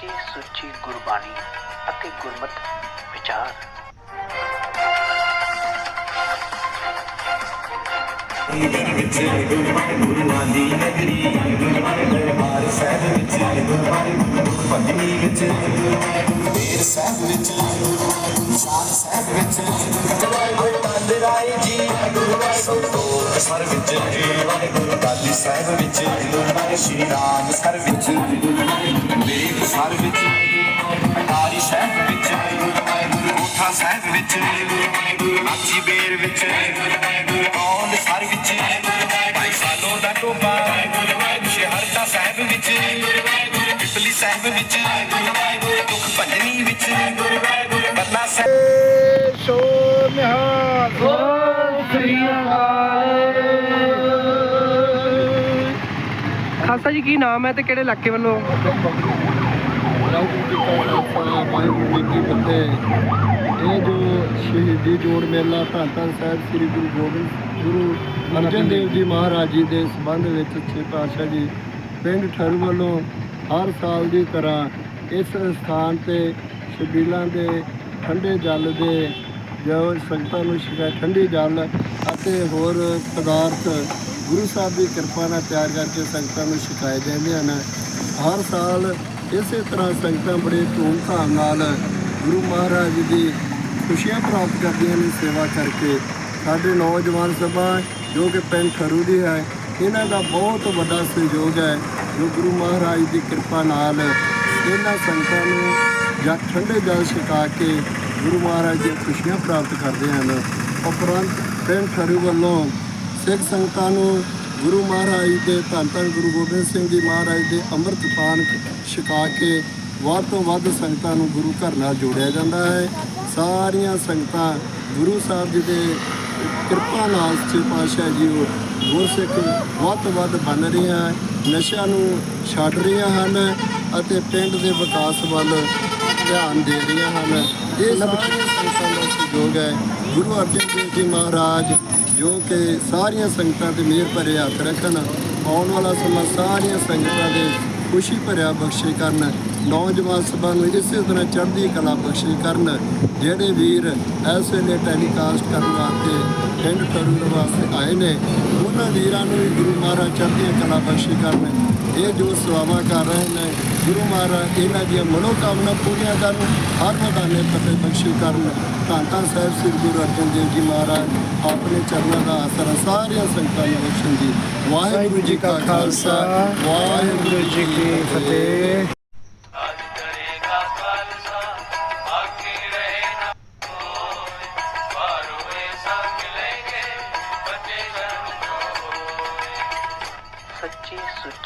ਸੁੱਚੀ ਗੁਰਬਾਣੀ ਅਤੇ ਗੁਰਮਤ ਵਿਚਾਰ ਵਿੱਚ ਗੁਰੂਆਂ ਦੀ ਨਗਰੀ ਦਰਬਾਰ ਸਾਹਿਬ ਵਿੱਚ ਪੰਜਵੀਂ ਵਿੱਚ ਫੇਰ ਸਾਹਿਬ ਵਿੱਚ ਸ਼ਾਨ ਸਾਹਿਬ ਵਿੱਚ ਟੰਡ ਰਾਏ ਜੀ ਸੰਤੋਖ ਸਰ ਵਿੱਚ ਕਾਲੀ ਸਾਹਿਬ ਵਿੱਚ ਸ਼੍ਰੀ ਰਾਮ ਸਰ ਵਿੱਚ ਵੇਦ ਵਿੱਚ। ਅਟਾਰੀ ਸਾਹਿਬ ਵਿੱਚ। ਕੋਠਾ ਸਾਹਿਬ ਵਿੱਚ। ਮਾਚੀ ਬੇਰ ਵਿੱਚ। ਕੌਣ ਸਰ ਵਿੱਚ। ਭਾਈ ਸਾਲੋ ਦਾ ਟੋਬਾ। ਸ਼ਹਿਰਤਾ ਸਾਹਿਬ ਵਿੱਚ। ਪਿਪਲੀ ਸਾਹਿਬ ਵਿੱਚ। ਦੁੱਖ ਭੰਜਨੀ ਵਿੱਚ। ਬੱਲਾ ਸਾਹਿਬ ਸੋ ਨਿਹਾਲ ਖਾਲਸਾ ਜੀ, ਕੀ ਨਾਮ ਹੈ ਤੇ ਕਿਹੜੇ ਇਲਾਕੇ ਵੱਲੋਂ? ਵਾਹਿਗੁਰੂ ਜੀ ਕਾ ਖਾਲਸਾ ਵਾਹਿਗੁਰੂ ਜੀ ਕੀ ਫਤਿਹ ਇਹ ਜੋ ਸ਼ਹੀਦੀ ਜੋੜ ਮੇਲਾ ਧੰਨ ਧੰਨ ਸਾਹਿਬ ਸ੍ਰੀ ਗੁਰੂ ਗੋਬਿੰਦ ਗੁਰੂ ਅਰਜਨ ਦੇਵ ਜੀ ਮਹਾਰਾਜ ਜੀ ਦੇ ਸੰਬੰਧ ਵਿੱਚ ਸੱਚੇ ਪਾਤਸ਼ਾਹ ਜੀ ਪਿੰਡ ਠਰੂ ਵੱਲੋਂ ਹਰ ਸਾਲ ਦੀ ਤਰ੍ਹਾਂ ਇਸ ਸਥਾਨ ਤੇ ਸ਼ਬੀਲਾਂ ਦੇ ਠੰਡੇ ਜਲ ਦੇ ਜੋ ਸੰਗਤਾਂ ਨੂੰ ਛਕਾ ਠੰਡੀ ਜਲ ਅਤੇ ਹੋਰ ਪਦਾਰਥ ਗੁਰੂ ਸਾਹਿਬ ਦੀ ਕਿਰਪਾ ਨਾਲ ਤਿਆਰ ਕਰਕੇ ਸੰਗਤਾਂ ਨੂੰ ਛਕਾਏ ਜਾਂਦੇ ਹਨ। ਹਰ ਸਾਲ ਇਸੇ ਤਰ੍ਹਾਂ ਸੰਗਤਾਂ ਬੜੇ ਧੂਮ ਧਾਮ ਨਾਲ ਗੁਰੂ ਮਹਾਰਾਜ ਜੀ ਦੀ ਖੁਸ਼ੀਆਂ ਪ੍ਰਾਪਤ ਕਰਦੀਆਂ ਨੇ ਸੇਵਾ ਕਰਕੇ। ਸਾਡੇ ਨੌਜਵਾਨ ਸਭਾ, ਜੋ ਕਿ ਪਿੰਡ ਖਰੂ ਦੀ ਹੈ, ਇਹਨਾਂ ਦਾ ਬਹੁਤ ਵੱਡਾ ਸਹਿਯੋਗ ਹੈ, ਜੋ ਗੁਰੂ ਮਹਾਰਾਜ ਦੀ ਕਿਰਪਾ ਨਾਲ ਇਹਨਾਂ ਸੰਗਤਾਂ ਨੂੰ ਜਾਂ ਠੰਡੇ ਜਲ ਛਕਾ ਕੇ ਗੁਰੂ ਮਹਾਰਾਜ ਦੀਆਂ ਖੁਸ਼ੀਆਂ ਪ੍ਰਾਪਤ ਕਰਦੇ ਹਨ। ਉਪਰੰਤ ਪਿੰਡ ਖਰੂ ਵੱਲੋਂ ਸਿੱਖ ਸੰਗਤਾਂ ਨੂੰ ਗੁਰੂ ਮਹਾਰਾਜ ਦੇ ਧੰਨ ਧੰਨ ਗੁਰੂ ਗੋਬਿੰਦ ਸਿੰਘ ਜੀ ਮਹਾਰਾਜ ਦੇ ਅੰਮ੍ਰਿਤ ਪਾਨ ਛਕਾ ਕੇ ਵੱਧ ਤੋਂ ਵੱਧ ਸੰਗਤਾਂ ਨੂੰ ਗੁਰੂ ਘਰ ਨਾਲ ਜੋੜਿਆ ਜਾਂਦਾ ਹੈ। ਸਾਰੀਆਂ ਸੰਗਤਾਂ ਗੁਰੂ ਸਾਹਿਬ ਜੀ ਦੇ ਕਿਰਪਾ ਨਾਲ ਸੱਚੇ ਪਾਤਸ਼ਾਹ ਜੀ ਉਹ ਗੁਰਸਿੱਖ ਵੱਧ ਤੋਂ ਵੱਧ ਬਣ ਰਹੀਆਂ ਨਸ਼ਿਆਂ ਨੂੰ ਛੱਡ ਰਹੀਆਂ ਹਨ ਅਤੇ ਪਿੰਡ ਦੇ ਵਿਕਾਸ ਵੱਲ ਧਿਆਨ ਦੇ ਰਹੀਆਂ ਹਨ। ਇਹ ਸਾਰੀਆਂ ਸੰਗਤਾਂ ਦਾ ਸਹਿਯੋਗ ਹੈ। ਗੁਰੂ ਅਰਜਨ ਦੇਵ ਜੀ ਮਹਾਰਾਜ ਜੋ ਕਿ ਸਾਰੀਆਂ ਸੰਗਤਾਂ ਤੇ ਮਿਹਰ ਭਰੇ ਹੱਥ ਰੱਖਣ ਆਉਣ ਵਾਲਾ ਸਮਾਂ ਸਾਰੀਆਂ ਸੰਗਤਾਂ ਦੇ ਖੁਸ਼ੀ ਭਰਿਆ ਬਖਸ਼ੇ ਕਰਨ। ਨੌਜਵਾਨ ਸਭਾ ਨੂੰ ਇਸੇ ਤਰ੍ਹਾਂ ਚੜ੍ਹਦੀ ਕਲਾ ਬਖਸ਼ੇ ਕਰਨ। ਜਿਹੜੇ ਵੀਰ ਇਸ ਵੇਲੇ ਟੈਲੀਕਾਸਟ ਕਰਨ ਵਾਸਤੇ ਪਿੰਡ ਕਰਨ ਵਾਸਤੇ ਆਏ ਨੇ ਉਹਨਾਂ ਵੀਰਾਂ ਨੂੰ ਵੀ ਗੁਰੂ ਮਹਾਰਾਜ ਚੜ੍ਹਦੀ ਕਲਾ ਬਖਸ਼ੇ ਕਰਨ। ਇਹ ਜੋ ਸੇਵਾਵਾਂ ਕਰ ਰਹੇ ਨੇ, ਗੁਰੂ ਮਹਾਰਾਜ ਇਹਨਾਂ ਦੀਆਂ ਮਨੋਕਾਮਨਾ ਪੂਰੀਆਂ ਕਰਨ, ਹਰ ਮਦਾਨੇ ਫਤਿਹ ਬਖਸ਼ੀ ਕਰਨ। ਧੰਨ ਧੰਨ ਸਾਹਿਬ ਸ੍ਰੀ ਗੁਰੂ ਅਰਜਨ ਦੇਵ ਜੀ ਮਹਾਰਾਜ, ਆਪਣੇ ਚਰਨਾਂ ਦਾ ਆਸਰਾ ਸਾਰੀਆਂ ਸੰਗਤਾਂ ਨੂੰ ਬਖਸ਼ਣ ਜੀ। ਵਾਹਿਗੁਰੂ ਜੀ ਕਾ ਖਾਲਸਾ, ਵਾਹਿਗੁਰੂ ਜੀ ਕੀ ਫਤਿਹ।